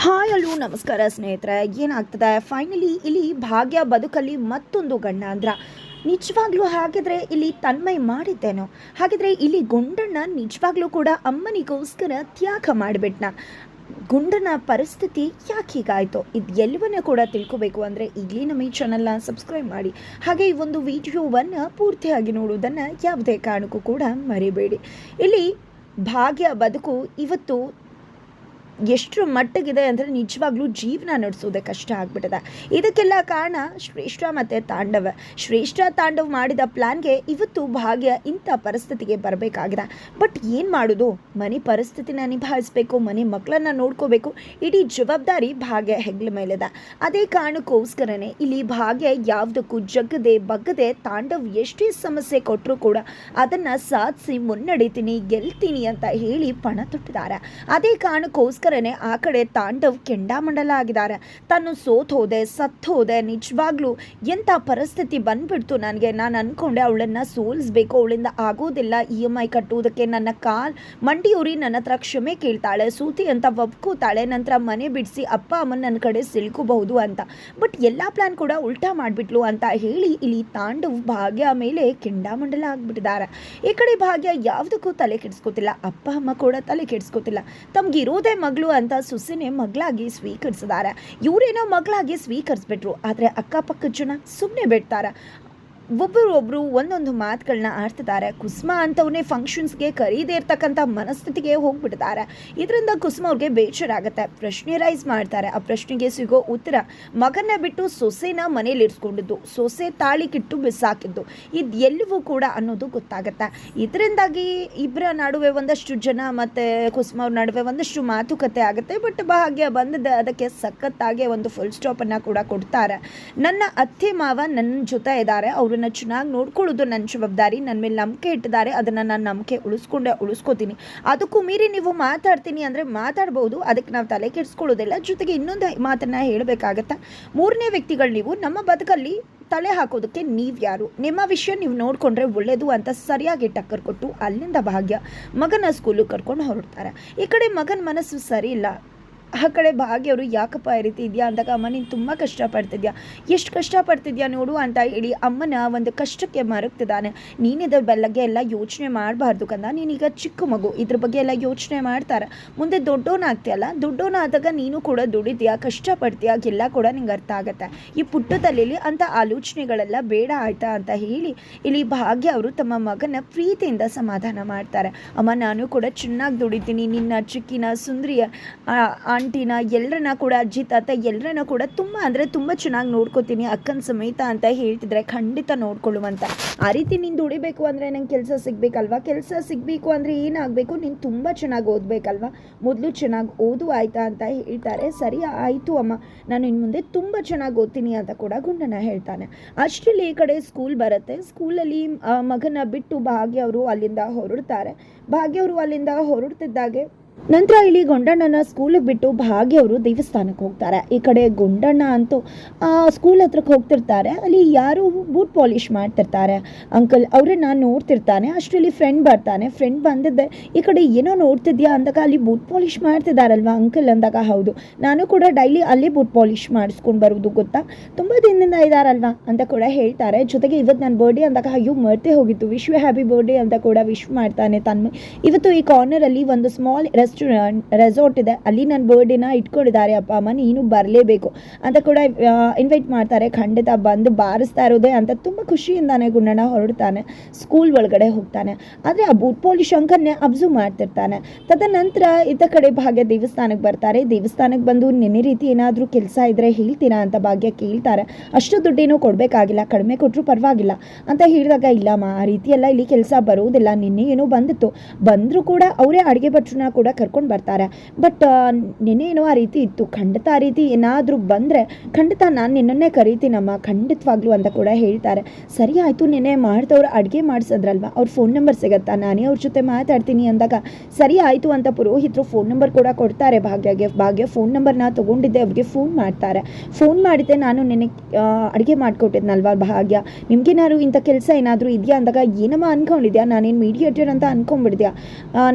Hi ಅಲ್ಲೂ, ನಮಸ್ಕಾರ ಸ್ನೇಹಿತರೆ. ಏನಾಗ್ತದೆ? ಫೈನಲಿ ಇಲ್ಲಿ ಭಾಗ್ಯ ಬದುಕಲ್ಲಿ ಮತ್ತೊಂದು ಗಂಡಾಂದ್ರ ನಿಜವಾಗ್ಲೂ ಹಾಗಿದ್ರೆ ಇಲ್ಲಿ ತನ್ಮಯ ಮಾಡಿದ್ದೇನೋ? ಹಾಗಿದ್ರೆ ಇಲ್ಲಿ ಗುಂಡಣ್ಣ ನಿಜವಾಗ್ಲೂ ಕೂಡ ಅಮ್ಮನಿಗೋಸ್ಕರ ತ್ಯಾಗ ಮಾಡಿಬಿಟ್ನ. ಗುಂಡನ ಪರಿಸ್ಥಿತಿ ಯಾಕೆ ಹೀಗಾಯಿತು? ಇದು ಎಲ್ಲವನ್ನ ಕೂಡ ತಿಳ್ಕೋಬೇಕು ಅಂದರೆ ಈಗಲೇ ನಮ್ಮ ಈ ಚಾನಲ್ನ ಸಬ್ಸ್ಕ್ರೈಬ್ ಮಾಡಿ. ಹಾಗೆ ಈ ಒಂದು ವಿಡಿಯೋವನ್ನು ಪೂರ್ತಿಯಾಗಿ ನೋಡುವುದನ್ನು ಯಾವುದೇ ಕಾರಣಕ್ಕೂ ಕೂಡ ಮರಿಬೇಡಿ. ಇಲ್ಲಿ ಭಾಗ್ಯ ಬದುಕು ಇವತ್ತು ಎಷ್ಟರ ಮಟ್ಟಿಗಿದೆ ಅಂದರೆ ನಿಜವಾಗ್ಲೂ ಜೀವನ ನಡೆಸೋದೆ ಕಷ್ಟ ಆಗ್ಬಿಟ್ಟಿದೆ. ಇದಕ್ಕೆಲ್ಲ ಕಾರಣ ಶ್ರೇಷ್ಠ ಮತ್ತು ತಾಂಡವ. ಶ್ರೇಷ್ಠ ತಾಂಡವ ಮಾಡಿದ ಪ್ಲ್ಯಾನ್ಗೆ ಇವತ್ತು ಭಾಗ್ಯ ಇಂಥ ಪರಿಸ್ಥಿತಿಗೆ ಬರಬೇಕಾಗಿದೆ. ಬಟ್ ಏನು ಮಾಡೋದು? ಮನೆ ಪರಿಸ್ಥಿತಿನ ನಿಭಾಯಿಸ್ಬೇಕು, ಮನೆ ಮಕ್ಕಳನ್ನ ನೋಡ್ಕೋಬೇಕು, ಇಡೀ ಜವಾಬ್ದಾರಿ ಭಾಗ್ಯ ಹೆಗ್ಲ ಮೇಲಿದೆ. ಅದೇ ಕಾರಣಕ್ಕೋಸ್ಕರನೇ ಇಲ್ಲಿ ಭಾಗ್ಯ ಯಾವುದಕ್ಕೂ ಜಗ್ಗದೆ ಬಗ್ಗದೆ ತಾಂಡವ್ ಎಷ್ಟೇ ಸಮಸ್ಯೆ ಕೊಟ್ಟರೂ ಕೂಡ ಅದನ್ನು ಸಾಧಿಸಿ ಮುನ್ನಡೀತೀನಿ, ಗೆಲ್ತೀನಿ ಅಂತ ಹೇಳಿ ಪಣ ತೊಟ್ಟಿದ್ದಾರೆ. ಅದೇ ಕಾರಣಕ್ಕೋಸ್ಕರನೇ ಆ ಕಡೆ ತಾಂಡವ್ ಕೆಂಡಾಮಂಡಲ ಆಗಿದ್ದಾರೆ ತಾನು ಸೋತ್ ಹೋದೆ ನಿಜವಾಗ್ಲೂ ಎಂಥ ಪರಿಸ್ಥಿತಿ ಬಂದ್ಬಿಡ್ತು ನನಗೆ. ನಾನು ಅನ್ಕೊಂಡೆ ಅವಳನ್ನು ಸೋಲಿಸ್ಬೇಕು, ಅವಳಿಂದ ಆಗೋದಿಲ್ಲ ಇ ಎಂ ಐ ಕಟ್ಟುವುದಕ್ಕೆ. ನನ್ನ ಕಾಲ್ ಮಂಡಿಯೂರಿ ನನ್ನ ಹತ್ರ ಕ್ಷಮೆ ಕೇಳ್ತಾಳೆ, ಸೂತಿ ಅಂತ ಒಪ್ಕೋತಾಳೆ, ನಂತರ ಮನೆ ಬಿಡಿಸಿ ಅಪ್ಪ ಅಮ್ಮನ ನನ್ನ ಕಡೆ ಸಿಲ್ಕೋಬಹುದು ಅಂತ. ಬಟ್ ಎಲ್ಲ ಪ್ಲಾನ್ ಕೂಡ ಉಲ್ಟಾ ಮಾಡಿಬಿಟ್ಲು ಅಂತ ಹೇಳಿ ಇಲ್ಲಿ ತಾಂಡವ್ ಭಾಗ್ಯ ಮೇಲೆ ಕೆಂಡಾಮಂಡಲ ಆಗಿಬಿಟ್ಟಿದ್ದಾರೆ. ಈ ಕಡೆ ಭಾಗ್ಯ ಯಾವುದಕ್ಕೂ ತಲೆ ಕೆಡಿಸ್ಕೋತಿಲ್ಲ, ಅಪ್ಪ ಅಮ್ಮ ಕೂಡ ತಲೆ ಕೆಡಿಸ್ಕೋತಿಲ್ಲ. ತಮ್ಗಿರೋದೇ ಮಗಳು ಅಂತ ಸುಸಿನೇ ಮಗಳಾಗಿ ಸ್ವೀಕರಿಸಿದ್ದಾರೆ. ಇವರೇನೋ ಮಗಳಾಗಿ ಸ್ವೀಕರಿಸ್ಬಿಟ್ರು. ಆದರೆ ಅಕ್ಕಪಕ್ಕದ ಜನ ಸುಮ್ಮನೆ ಬಿಡ್ತಾರೆ. ಒಬ್ಬರು ಒಬ್ಬರು ಒಂದೊಂದು ಮಾತುಗಳನ್ನ ಆಡ್ತಿದ್ದಾರೆ. ಕುಸುಮ ಅಂತವನ್ನೇ ಫಂಕ್ಷನ್ಸ್ಗೆ ಕರೀದೇ ಇರ್ತಕ್ಕಂಥ ಮನಸ್ಥಿತಿಗೆ ಹೋಗ್ಬಿಡ್ತಾರೆ ಇದರಿಂದ ಕುಸುಮ ಅವ್ರಿಗೆ ಬೇಜಾರಾಗುತ್ತೆ. ಪ್ರಶ್ನೆ ರೈಸ್ ಮಾಡ್ತಾರೆ. ಆ ಪ್ರಶ್ನೆಗೆ ಸಿಗೋ ಉತ್ತರ ಮಗನ ಬಿಟ್ಟು ಸೊಸೆನ ಮನೇಲಿ ಇರಿಸ್ಕೊಂಡಿದ್ದು. ಸೊಸೆ ತಾಳಿ ಕಿಟ್ಟು ಬಿಸಾಕಿದ್ದು. ಇದು ಎಲ್ಲವೂ ಕೂಡ ಅನ್ನೋದು ಗೊತ್ತಾಗುತ್ತೆ. ಇದರಿಂದಾಗಿ ಇಬ್ಬರ ನಡುವೆ ಒಂದಷ್ಟು ಜನ ಮತ್ತು ಕುಸುಮ ಅವ್ರ ನಡುವೆ ಒಂದಷ್ಟು ಮಾತುಕತೆ ಆಗುತ್ತೆ. ಬಟ್ ಭಾಗ್ಯ ಬಂದದ ಅದಕ್ಕೆ ಸಖತ್ತಾಗಿ ಒಂದು ಫುಲ್ ಸ್ಟಾಪನ್ನು ಕೂಡ ಕೊಡ್ತಾರೆ. ನನ್ನ ಅತ್ತೆ ಮಾವ ನನ್ನ ಜೊತೆ ಇದ್ದಾರೆ. ಅವ್ರನ್ನ ಚೆನ್ನಾಗಿ ನೋಡ್ಕೊಳ್ಳೋದು ನನ್ನ ಜವಾಬ್ದಾರಿ. ನನ್ನ ಮೇಲೆ ನಂಬಿಕೆ ಇಟ್ಟಿದ್ದಾರೆ. ಅದನ್ನು ನಾನು ನಂಬಿಕೆ ಉಳಿಸ್ಕೊಂಡೆ, ಉಳಿಸ್ಕೋತೀನಿ. ಅದಕ್ಕೂ ಮೀರಿ ನೀವು ಮಾತಾಡ್ತೀನಿ ಅಂದರೆ ಮಾತಾಡ್ಬೋದು. ಅದಕ್ಕೆ ನಾವು ತಲೆ ಕೆಡಿಸ್ಕೊಳ್ಳೋದಿಲ್ಲ. ಜೊತೆಗೆ ಇನ್ನೊಂದು ಮಾತನ್ನು ಹೇಳಬೇಕಾಗತ್ತೆ? ಮೂರನೇ ವ್ಯಕ್ತಿಗಳು ನೀವು. ನಮ್ಮ ಬದುಕಲ್ಲಿ ತಲೆ ಹಾಕೋದಕ್ಕೆ ನೀವು ಯಾರು? ನಿಮ್ಮ ವಿಷಯ ನೀವು ನೋಡಿಕೊಂಡ್ರೆ ಒಳ್ಳೆಯದು ಅಂತ ಸರಿಯಾಗಿ ಟಕ್ಕರ್ ಕೊಟ್ಟು ಅಲ್ಲಿಂದ ಭಾಗ್ಯ ಮಗನ ಸ್ಕೂಲಿಗೆ ಕರ್ಕೊಂಡು ಹೊರಡ್ತಾರೆ. ಈ ಕಡೆ ಮಗನ ಮನಸ್ಸು ಸರಿ ಇಲ್ಲ. ಆ ಕಡೆ ಭಾಗ್ಯ ಅವರು, ಯಾಕಪ್ಪ ಈ ರೀತಿ ಇದೆಯಾ? ಅಂದಾಗ, ಅಮ್ಮ, ನೀನು ತುಂಬ ಕಷ್ಟಪಡ್ತಿದ್ಯಾ. ಎಷ್ಟು ಕಷ್ಟಪಡ್ತಿದ್ಯಾ ನೋಡು ಅಂತ ಹೇಳಿ, ಅಮ್ಮನ ಒಂದು ಕಷ್ಟಕ್ಕೆ ಮರಗ್ತಿದ್ದಾನೆ. ನೀನಿದ್ರ ಬೆಲ್ಲಗೆ ಎಲ್ಲ ಯೋಚನೆ ಮಾಡಬಾರ್ದು ಕಂದ. ನೀನೀಗ ಚಿಕ್ಕ ಮಗು, ಇದ್ರ ಬಗ್ಗೆ ಎಲ್ಲ ಯೋಚನೆ ಮಾಡ್ತಾರೆ. ಮುಂದೆ ದೊಡ್ಡೋನಾಗ್ತೀಯಲ್ಲ ದೊಡ್ಡೋನಾದಾಗ ನೀನು ಕೂಡ ದುಡಿದ್ಯಾ, ಕಷ್ಟಪಡ್ತೀಯ ಎಲ್ಲ ಕೂಡ ನಿಂಗೆ ಅರ್ಥ ಆಗುತ್ತೆ. ಈ ಪುಟ್ಟ ತಲೆಯಲ್ಲಿ ಅಂಥ ಆಲೋಚನೆಗಳೆಲ್ಲ ಬೇಡ ಆಯ್ತಾ ಅಂತ ಹೇಳಿ, ಇಲ್ಲಿ ಭಾಗ್ಯ ಅವರು ತಮ್ಮ ಮಗನ ಪ್ರೀತಿಯಿಂದ ಸಮಾಧಾನ ಮಾಡ್ತಾರೆ. ಅಮ್ಮ, ನಾನು ಕೂಡ ಚೆನ್ನಾಗಿ ದುಡಿತೀನಿ. ನಿನ್ನ ಚಿಕ್ಕಿನ ಸುಂದರಿಯ ಆಂಟಿನ ಎಲ್ಲರನ್ನ ಕೂಡ, ಅಜ್ಜಿ, ತಾತ ಎಲ್ಲರನ್ನ ಕೂಡ ತುಂಬ ಅಂದರೆ ತುಂಬ ಚೆನ್ನಾಗಿ ನೋಡ್ಕೋತೀನಿ, ಅಕ್ಕನ ಸಮೇತ ಅಂತ ಹೇಳ್ತಿದ್ರೆ ಖಂಡಿತ ನೋಡ್ಕೊಳ್ಳುವಂತ. ಆ ರೀತಿ ನೀನು ದುಡಿಬೇಕು ಅಂದರೆ ನಂಗೆ ಕೆಲಸ ಸಿಗಬೇಕಲ್ವಾ? ಕೆಲಸ ಸಿಗಬೇಕು ಅಂದರೆ ಏನಾಗಬೇಕು? ನೀನು ತುಂಬ ಚೆನ್ನಾಗಿ ಓದಬೇಕಲ್ವಾ? ಮೊದಲು ಚೆನ್ನಾಗಿ ಓದು ಆಯಿತಾ ಅಂತ ಹೇಳ್ತಾರೆ. ಸರಿ, ಆಯಿತು ಅಮ್ಮ. ನಾನು ಇನ್ನು ಮುಂದೆ ತುಂಬ ಚೆನ್ನಾಗಿ ಓದ್ತೀನಿ ಅಂತ ಕೂಡ ಗುಂಡನ ಹೇಳ್ತಾನೆ. ಅಷ್ಟರಲ್ಲಿ ಈ ಕಡೆ ಸ್ಕೂಲ್ ಬರುತ್ತೆ. ಸ್ಕೂಲಲ್ಲಿ ಮಗನ ಬಿಟ್ಟು ಭಾಗ್ಯ ಅವರು ಅಲ್ಲಿಂದ ಹೊರಡ್ತಾರೆ. ಭಾಗ್ಯ ಅವರು ಅಲ್ಲಿಂದ ಹೊರಡ್ತಿದ್ದಾಗೆ ನಂತರ ಇಲ್ಲಿ ಗೊಂಡಣ್ಣನ ಸ್ಕೂಲಿಗೆ ಬಿಟ್ಟು ಭಾಗ್ಯ ಅವರು ದೇವಸ್ಥಾನಕ್ಕೆ ಹೋಗ್ತಾರೆ. ಈ ಕಡೆ ಗೊಂಡಣ್ಣ ಅಂತೂ ಸ್ಕೂಲ್ ಹತ್ರಕ್ಕೆ ಹೋಗ್ತಿರ್ತಾರೆ. ಅಲ್ಲಿ ಯಾರು ಬೂಟ್ ಪಾಲಿಷ್ ಮಾಡ್ತಿರ್ತಾರೆ. ಅಂಕಲ್ ಅವರನ್ನ ನೋಡ್ತಿರ್ತಾನೆ. ಅಷ್ಟರಲ್ಲಿ ಫ್ರೆಂಡ್ ಬರ್ತಾನೆ. ಫ್ರೆಂಡ್ ಬಂದಿದ್ದೆ, ಈ ಕಡೆ ಏನೋ ನೋಡ್ತಿದ್ಯಾ? ಅಂದಾಗ, ಅಲ್ಲಿ ಬೂಟ್ ಪಾಲಿಷ್ ಮಾಡ್ತಿದ್ದಾರಲ್ವಾ ಅಂಕಲ್ ಅಂದಾಗ, ಹೌದು. ನಾನು ಕೂಡ ಡೈಲಿ ಅಲ್ಲಿ ಬೂಟ್ ಪಾಲಿಷ್ ಮಾಡಿಸ್ಕೊಂಡು ಬರೋದು ಗೊತ್ತಾ? ತುಂಬ ದಿನದಿಂದ ಇದ್ದಾರಲ್ವಾ ಅಂತ ಕೂಡ ಹೇಳ್ತಾರೆ. ಜೊತೆಗೆ ಇವತ್ತು ನನ್ನ ಬರ್ಡೇ ಅಂದಾಗ, ಅಯ್ಯೋ, ಮರ್ತೇ ಹೋಗಿತ್ತು ವಿಶ್ ಯು ಹ್ಯಾಪಿ ಬರ್ಡೇ ಅಂತ ಕೂಡ ವಿಶ್ ಮಾಡ್ತಾನೆ ತನ್ನ ಇವತ್ತು ಈ ಕಾರ್ನರಲ್ಲಿ ಒಂದು ಸ್ಮಾಲ್ ರೆಸ್ಟೋರೆಂಟ್ ರೆಸಾರ್ಟ್ ಇದೆ. ಅಲ್ಲಿ ನನ್ನ ಬರ್ಡೇನ ಇಟ್ಕೊಂಡಿದ್ದಾರೆ ಅಪ್ಪ, ಅಮ್ಮ, ನೀನು ಬರಲೇಬೇಕು ಅಂತ ಕೂಡ ಇನ್ವೈಟ್ ಮಾಡ್ತಾರೆ. ಖಂಡಿತ ಬಂದು ಬಾರಿಸ್ತಾ ಇರೋದೆ ಅಂತ ತುಂಬ ಖುಷಿಯಿಂದಾನೆ ಗುಂಡಣ್ಣ ಹೊರಡ್ತಾನೆ ಸ್ಕೂಲ್ ಒಳಗಡೆ ಹೋಗ್ತಾನೆ. ಆದರೆ ಆ ಬೂಟ್ ಪೋಲಿ ಶಂಕರ್ನೇ ಅಬ್ಸರ್ವ್ ಮಾಡ್ತಿರ್ತಾನೆ. ತದನಂತರ ಇತ ಕಡೆ ಭಾಗ್ಯ ದೇವಸ್ಥಾನಕ್ಕೆ ಬರ್ತಾರೆ. ದೇವಸ್ಥಾನಕ್ಕೆ ಬಂದು ನಿನ್ನೆ ರೀತಿ ಏನಾದರೂ ಕೆಲಸ ಇದ್ದರೆ ಹೇಳ್ತೀರಾ ಅಂತ ಭಾಗ್ಯ ಕೇಳ್ತಾರೆ. ಅಷ್ಟು ದುಡ್ಡೇನೂ ಕೊಡಬೇಕಾಗಿಲ್ಲ, ಕಡಿಮೆ ಕೊಟ್ಟರು ಪರವಾಗಿಲ್ಲ ಅಂತ ಹೇಳಿದಾಗ, ಇಲ್ಲಮ್ಮ, ಆ ರೀತಿಯೆಲ್ಲ ಇಲ್ಲಿ ಕೆಲಸ ಬರೋದಿಲ್ಲ, ನಿನ್ನೆ ಏನೋ ಬಂದಿತ್ತು. ಬಂದರೂ ಕೂಡ ಅವರೇ ಅಡುಗೆ ಭಟ್ರನ್ನ ಕೂಡ ಕರ್ಕೊಂಡು ಬರ್ತಾರೆ. ಬಟ್ ನಿನ್ನೆ ಏನೋ ಆ ರೀತಿ ಇತ್ತು. ಖಂಡಿತ ಆ ರೀತಿ ಏನಾದರೂ ಬಂದರೆ, ಖಂಡಿತ ನಾನು ನಿನ್ನನ್ನೇ ಕರಿತೀನಮ್ಮ. ಖಂಡಿತವಾಗ್ಲೂ ಅಂತ ಕೂಡ ಹೇಳ್ತಾರೆ. ಸರಿ ಆಯಿತು ನಿನ್ನೆ ಮಾಡ್ತವ್ರು ಅಡುಗೆ ಮಾಡಿಸಿದ್ರಲ್ವ? ಅವ್ರ ಫೋನ್ ನಂಬರ್ ಸಿಗತ್ತಾ? ನಾನೇ ಅವ್ರ ಜೊತೆ ಮಾತಾಡ್ತೀನಿ ಅಂದಾಗ, ಸರಿ ಆಯಿತು ಅಂತ ಪುರೋಹಿತರು ಫೋನ್ ನಂಬರ್ ಕೂಡ ಕೊಡ್ತಾರೆ ಭಾಗ್ಯಗೆ. ಭಾಗ್ಯ ಫೋನ್ ನಂಬರ್ನ ತೊಗೊಂಡಿದ್ದೆ, ಅವ್ರಿಗೆ ಫೋನ್ ಮಾಡ್ತಾರೆ. ಫೋನ್ ಮಾಡಿದ್ದೆ, ನಾನು ನೆನೆ ಅಡುಗೆ ಮಾಡಿಕೊಟ್ಟಿದ್ನಲ್ವ ಭಾಗ್ಯ? ನಿಮ್ಗೇನಾದ್ರು ಇಂಥ ಕೆಲಸ ಏನಾದರೂ ಇದೆಯಾ ಅಂದಾಗ, ಏನಮ್ಮ ಅನ್ಕೊಂಡಿದ್ಯಾ? ನಾನೇನು ಮೀಡಿಯೇಟರ್ ಅಂತ ಅನ್ಕೊಂಡ್ಬಿಡ್ದ್ಯಾ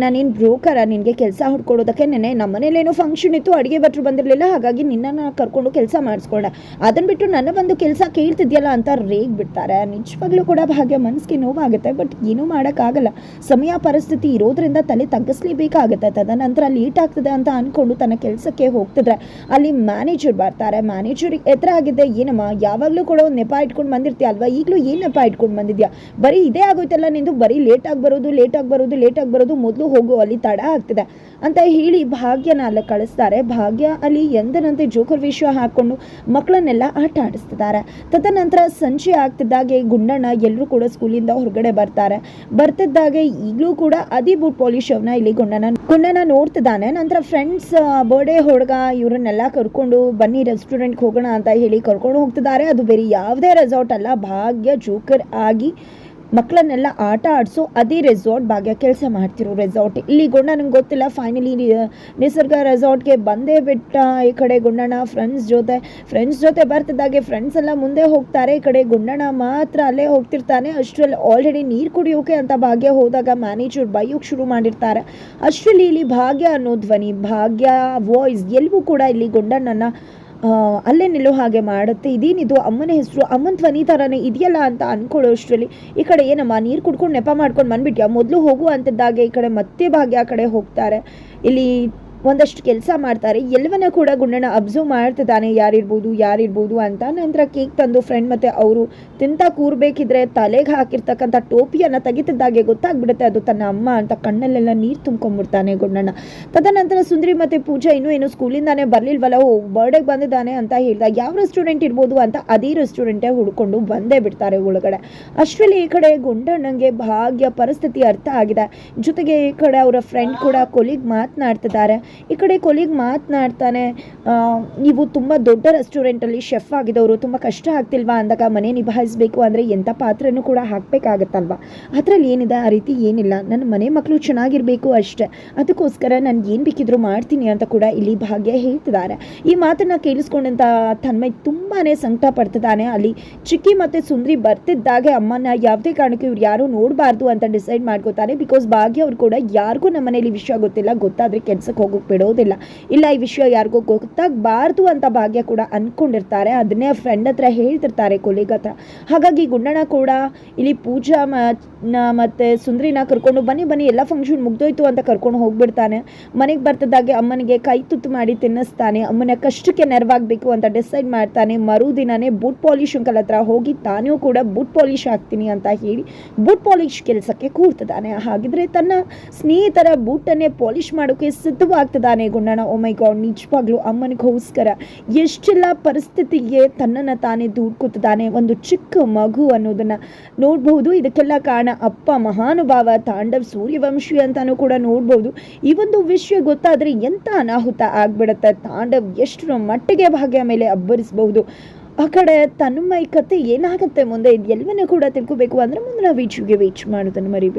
ನಾನೇನು ಬ್ರೋಕರ ನಿನಗೆ ಕೆಲಸ ಹುಡ್ಕೊಡೋದಕ್ಕೆ ನೆನೆ ನಮ್ಮ ಮನೇಲೇನೋ ಫಂಕ್ಷನ್ ಇತ್ತು, ಅಡುಗೆ ಭಟ್ರು ಬಂದಿರಲಿಲ್ಲ, ಹಾಗಾಗಿ ನಿನ್ನನ್ನು ಕರ್ಕೊಂಡು ಕೆಲಸ ಮಾಡಿಸ್ಕೊಂಡ. ಅದನ್ನು ಬಿಟ್ಟು ನನ್ನ ಬಂದು ಕೆಲಸ ಕೇಳ್ತಿದ್ಯಲ್ಲ ಅಂತ ರೇಗ್ ಬಿಡ್ತಾರೆ. ನಿಜವಾಗ್ಲೂ ಕೂಡ ಭಾಗ್ಯ ಮನಸ್ಸಿಗೆ ನೋವಾಗುತ್ತೆ, ಬಟ್ ಏನೂ ಮಾಡೋಕ್ಕಾಗಲ್ಲ. ಸಮಯ, ಪರಿಸ್ಥಿತಿ ಇರೋದ್ರಿಂದ ತಲೆ ತಗ್ಗಿಸ್ಲೇಬೇಕಾಗುತ್ತೆ. ತದನಂತರ ಲೇಟ್ ಆಗ್ತದೆ ಅಂತ ಅಂದ್ಕೊಂಡು ತನ್ನ ಕೆಲಸಕ್ಕೆ ಹೋಗ್ತಿದ್ರೆ ಅಲ್ಲಿ ಮ್ಯಾನೇಜರ್ ಬರ್ತಾರೆ. ಮ್ಯಾನೇಜರಿಗೆ ಎತ್ತರ ಆಗಿದೆ ಏನಮ್ಮ, ಯಾವಾಗಲೂ ಕೂಡ ಒಂದು ನೆಪ ಇಟ್ಕೊಂಡು ಬಂದಿರ್ತೀಯ ಅಲ್ವಾ? ಈಗಲೂ ಏನು ನೆಪ ಇಟ್ಕೊಂಡು ಬಂದಿದ್ಯಾ? ಬರೀ ಇದೇ ಆಗೋಯ್ತಲ್ಲ ನಿಂದು? ಬರೀ ಲೇಟಾಗಿ ಬರೋದು ಲೇಟಾಗಿ ಬರೋದು ಲೇಟಾಗಿ ಬರೋದು, ಮೊದಲು ಹೋಗು, ಅಲ್ಲಿ ತಡ ಆಗ್ತಿದೆ. ಅಂತ ಹೇಳಿ ಭಾಗ್ಯನ ಅಲ್ಲಿ ಕಳಿಸ್ತಾರೆ. ಭಾಗ್ಯ ಅಲ್ಲಿ ಎಂದನಂತೆ ಜೋಕರ್ ವಿಷಯ ಹಾಕೊಂಡು ಮಕ್ಕಳನ್ನೆಲ್ಲ ಆಟ ಆಡಿಸ್ತಿದ್ದಾರೆ. ತದನಂತರ ಸಂಜೆ ಆಗ್ತಿದ್ದಾಗೆ ಗುಂಡಣ್ಣ ಎಲ್ಲರೂ ಕೂಡ ಸ್ಕೂಲಿಂದ ಹೊರಗಡೆ ಬರ್ತಾರೆ. ಬರ್ತಿದ್ದಾಗೆ ಈಗಲೂ ಕೂಡ ಅದಿ ಬೂಟ್ ಅವನ್ನ ಇಲ್ಲಿ ಗುಂಡಣ್ಣ ಗುಂಡಣ್ಣ ನೋಡ್ತಿದ್ದಾನೆ. ನಂತರ ಫ್ರೆಂಡ್ಸ್ ಬರ್ಡೇ ಹುಡುಗ ಇವರನ್ನೆಲ್ಲ ಕರ್ಕೊಂಡು ಬನ್ನಿ ರೆಸ್ಟೋರೆಂಟ್ಗೆ ಹೋಗೋಣ ಅಂತ ಹೇಳಿ ಕರ್ಕೊಂಡು ಹೋಗ್ತಿದ್ದಾರೆ. ಅದು ಬೇರೆ ಯಾವುದೇ ರೆಸಾರ್ಟ್ ಅಲ್ಲ. ಭಾಗ್ಯ, ಜೋಕರ್ ಆಗಿ ಮಕ್ಕಳನ್ನೆಲ್ಲ ಆಟ ಆಡಿಸೋ ಅದೇ ರೆಸಾರ್ಟ್ ಭಾಗ್ಯ ಕೆಲಸ ಮಾಡ್ತಿರೋ ರೆಸಾರ್ಟ್ ಇಲ್ಲಿ ಗುಂಡ ನಂಗೆ ಗೊತ್ತಿಲ್ಲ ಫೈನಲಿ ನಿಸರ್ಗ ರೆಸಾರ್ಟ್ಗೆ ಬಂದೇ ಬಿಟ್ಟ ಈ ಕಡೆ ಗುಂಡಣ್ಣ ಫ್ರೆಂಡ್ಸ್ ಜೊತೆ ಫ್ರೆಂಡ್ಸ್ ಜೊತೆ ಬರ್ತಿದ್ದಾಗೆ ಫ್ರೆಂಡ್ಸ್ ಎಲ್ಲ ಮುಂದೆ ಹೋಗ್ತಾರೆ. ಈ ಕಡೆ ಗುಂಡಣ್ಣ ಮಾತ್ರ ಅಲ್ಲೇ ಹೋಗ್ತಿರ್ತಾನೆ. ಅಷ್ಟರಲ್ಲಿ ಆಲ್ರೆಡಿ ನೀರು ಕುಡಿಯೋಕೆ ಅಂತ ಭಾಗ್ಯ ಹೋದಾಗ ಮ್ಯಾನೇಜರ್ ಬೈಯೋಕೆ ಶುರು ಮಾಡಿರ್ತಾರೆ. ಅಷ್ಟರಲ್ಲಿ ಇಲ್ಲಿ ಭಾಗ್ಯ ಅನ್ನೋ ಧ್ವನಿ, ಭಾಗ್ಯ ವಾಯ್ಸ್ ಎಲ್ಲವೂ ಕೂಡ ಇಲ್ಲಿ ಗುಂಡಣ್ಣನ ಅಲ್ಲೇ ನಿಲ್ಲೋ ಹಾಗೆ ಮಾಡುತ್ತೆ. ಇದೇನಿದು ಅಮ್ಮನ ಹೆಸರು, ಅಮ್ಮನ ಧ್ವನಿ ಥರನೇ ಇದೆಯಲ್ಲ ಅಂತ ಅಂದ್ಕೊಳ್ಳೋ ಅಷ್ಟರಲ್ಲಿ ಈ ಕಡೆ ಏನಮ್ಮ, ನೀರು ಕುಡ್ಕೊಂಡು ನೆಪ ಮಾಡ್ಕೊಂಡು ಬಂದ್ಬಿಟ್ಯಾ? ಮೊದಲು ಹೋಗು ಅಂತಿದ್ದಾಗೆ ಈ ಕಡೆ ಮತ್ತೆ ಭಾಗ್ಯ ಕಡೆ ಹೋಗ್ತಾರೆ. ಇಲ್ಲಿ ಒಂದಷ್ಟು ಕೆಲಸ ಮಾಡ್ತಾರೆ. ಎಲ್ಲವನ್ನ ಕೂಡ ಗುಂಡಣ್ಣ ಅಬ್ಸರ್ವ್ ಮಾಡ್ತಿದ್ದಾನೆ. ಯಾರಿರ್ಬೋದು ಯಾರಿರ್ಬೋದು ಅಂತ ನಂತರ ಕೇಕ್ ತಂದು ಫ್ರೆಂಡ್ ಮತ್ತು ಅವರು ತಿಂತ ಕೂರ್ಬೇಕಿದ್ರೆ ತಲೆಗೆ ಹಾಕಿರ್ತಕ್ಕಂಥ ಟೋಪಿಯನ್ನು ತೆಗಿತಿದ್ದಾಗೆ ಗೊತ್ತಾಗ್ಬಿಡುತ್ತೆ. ಅದು ತನ್ನ ಅಮ್ಮ ಅಂತ ಕಣ್ಣಲ್ಲೆಲ್ಲ ನೀರು ತುಂಬ್ಕೊಂಡ್ಬಿಡ್ತಾನೆ ಗುಂಡಣ್ಣ ತದನಂತರ ಸುಂದರಿ ಮತ್ತು ಪೂಜಾ ಇನ್ನೂ ಏನು ಸ್ಕೂಲಿಂದಾನೇ ಬರಲಿಲ್ವಲ್ಲ? ಓ ಬರ್ಡೇಗೆ ಬಂದಿದ್ದಾನೆ ಅಂತ ಹೇಳಿದಾಗ ಯಾವ ರೆಸ್ಟೋರೆಂಟ್ ಇರ್ಬೋದು ಅಂತ ಅದೇ ರೆಸ್ಟೋರೆಂಟೇ ಹುಡ್ಕೊಂಡು ಬಂದೇ ಬಿಡ್ತಾರೆ ಒಳಗಡೆ. ಅಷ್ಟರಲ್ಲಿ ಈ ಕಡೆ ಗುಂಡಣ್ಣಂಗೆ ಭಾಗ್ಯ ಪರಿಸ್ಥಿತಿ ಅರ್ಥ ಆಗಿದೆ. ಜೊತೆಗೆ ಈ ಕಡೆ ಅವರ ಫ್ರೆಂಡ್ ಕೂಡ ಕೊಲಿಗ್ ಮಾತನಾಡ್ತಿದ್ದಾರೆ. ಈ ಕಡೆ ಕೊಲಿಗ್ ಮಾತನಾಡ್ತಾನೆ ನೀವು ತುಂಬ ದೊಡ್ಡ ರೆಸ್ಟೋರೆಂಟಲ್ಲಿ ಶೆಫ್ ಆಗಿದವರು, ತುಂಬ ಕಷ್ಟ ಆಗ್ತಿಲ್ವಾ? ಅಂದಾಗ ಮನೆ ನಿಭಾಯಿಸಬೇಕು ಅಂದರೆ ಎಂಥ ಪಾತ್ರನೂ ಕೂಡ ಹಾಕಬೇಕಾಗತ್ತಲ್ವ? ಅದರಲ್ಲಿ ಏನಿದೆ? ಆ ರೀತಿ ಏನಿಲ್ಲ. ನನ್ನ ಮನೆ ಮಕ್ಕಳು ಚೆನ್ನಾಗಿರಬೇಕು ಅಷ್ಟೇ. ಅದಕ್ಕೋಸ್ಕರ ನಾನು ಏನು ಬೇಕಿದ್ರು ಮಾಡ್ತೀನಿ ಅಂತ ಕೂಡ ಇಲ್ಲಿ ಭಾಗ್ಯ ಹೇಳ್ತಿದ್ದಾರೆ. ಈ ಮಾತನ್ನು ಕೇಳಿಸ್ಕೊಂಡಂಥ ತನ್ಮಯ್ ತುಂಬಾ ಸಂಕಟ ಪಡ್ತಿದ್ದಾನೆ ಅಲ್ಲಿ ಚಿಕ್ಕಿ ಮತ್ತು ಸುಂದ್ರಿ ಬರ್ತಿದ್ದಾಗೆ. ಅಮ್ಮನ ಯಾವುದೇ ಕಾರಣಕ್ಕೂ ಇವ್ರು ಯಾರು ನೋಡಬಾರ್ದು ಅಂತ ಡಿಸೈಡ್ ಮಾಡ್ಕೋತಾರೆ ಬಿಕಾಸ್ ಭಾಗ್ಯ ಅವ್ರು ಕೂಡ ಯಾರಿಗೂ ನಮ್ಮ ಮನೇಲಿ ವಿಷಯ ಗೊತ್ತಿಲ್ಲ. ಗೊತ್ತಾದರೆ ಕೆಲ್ಸಕ್ಕೆ ಹೋಗೋಕೆ ಬಿಡೋದಿಲ್ಲ. ಇಲ್ಲ, ಈ ವಿಷಯ ಯಾರಿಗೂ ಗೊತ್ತಾಗಬಾರ್ದು ಅಂತ ಭಾಗ್ಯ ಕೂಡ ಅನ್ಕೊಂಡಿರ್ತಾರೆ. ಅದನ್ನೇ ಫ್ರೆಂಡ್ ಹತ್ರ ಹೇಳ್ತಿರ್ತಾರೆ ಕೊಲಿಗ್ ಹತ್ರ. ಹಾಗಾಗಿ ಗುಂಡಣ್ಣ ಕೂಡ ಇಲ್ಲಿ ಪೂಜಾ ಮತ್ತೆ ಸುಂದ್ರಿನ ಕರ್ಕೊಂಡು ಬನ್ನಿ ಬನ್ನಿ, ಎಲ್ಲ ಫಂಕ್ಷನ್ ಮುಗ್ದೋಯ್ತು ಅಂತ ಕರ್ಕೊಂಡು ಹೋಗ್ಬಿಡ್ತಾನೆ. ಮನೆಗೆ ಬರ್ತದಾಗೆ ಅಮ್ಮನಿಗೆ ಕೈ ತುತ್ತು ಮಾಡಿ ತಿನ್ನಿಸ್ತಾನೆ. ಅಮ್ಮನ ಕಷ್ಟಕ್ಕೆ ನೆರವಾಗಬೇಕು ಅಂತ ಡಿಸೈಡ್ ಮಾಡ್ತಾನೆ. ಮರುದಿನನೇ ಬೂಟ್ ಪಾಲಿಶ್ ಅಂಕಲ್ ಹತ್ರ ಹೋಗಿ ತಾನೂ ಕೂಡ ಬೂಟ್ ಪಾಲಿಶ್ ಹಾಕ್ತೀನಿ ಅಂತ ಹೇಳಿ ಬೂಟ್ ಪಾಲಿಶ್ ಕೆಲಸಕ್ಕೆ ಕೂರ್ತಿದ್ದಾನೆ. ಹಾಗಿದ್ರೆ ತನ್ನ ಸ್ನೇಹಿತರ ಬೂಟನ್ನೇ ಪಾಲಿಶ್ ಮಾಡೋಕೆ ಸಿದ್ಧವಾಗ್ತಿದ್ದಾನೆ ಗುಂಡಣ್ಣ? ಓ ಮೈ ಗಾಡ್ ನಿಜವಾಗ್ಲೂ ಅಮ್ಮನಿಗೋಸ್ಕರ ಎಷ್ಟೆಲ್ಲ ಪರಿಸ್ಥಿತಿಗೆ ತನ್ನನ್ನು ತಾನೇ ದೂಡ್ಕೊತಿದ್ದಾನೆ ಒಂದು ಚಿಕ್ಕ ಮಗು ಅನ್ನೋದನ್ನ ನೋಡ್ಬೋದು ಇದಕ್ಕೆಲ್ಲ ಕಾರಣ ಅಪ್ಪ, ಮಹಾನುಭಾವ, ತಾಂಡವ್, ಸೂರ್ಯವಂಶಿ ಅಂತಾನೂ ಕೂಡ ನೋಡ್ಬೋದು ಈ ಒಂದು ವಿಷಯ ಗೊತ್ತಾದ್ರೆ ಎಂತ ಅನಾಹುತ ಆಗ್ಬಿಡುತ್ತೆ. ತಾಂಡವ್ ಎಷ್ಟರ ಮಟ್ಟಿಗೆ ಭಾಗ್ಯ ಮೇಲೆ ಅಬ್ಬರಿಸಬಹುದು. ಆ ಕಡೆ ತನ್ಮೈ ಕತೆ ಏನಾಗುತ್ತೆ ಮುಂದೆ? ಇದು ಎಲ್ಲವನ್ನೂ ಕೂಡ ತಿಳ್ಕೊಬೇಕು. ಅಂದ್ರೆ ಮುಂದಿನ ವೀಚಿಗೆ ವೀಚ್ ಮಾಡೋದನ್ನು ಮರಿಬೇಡಿ.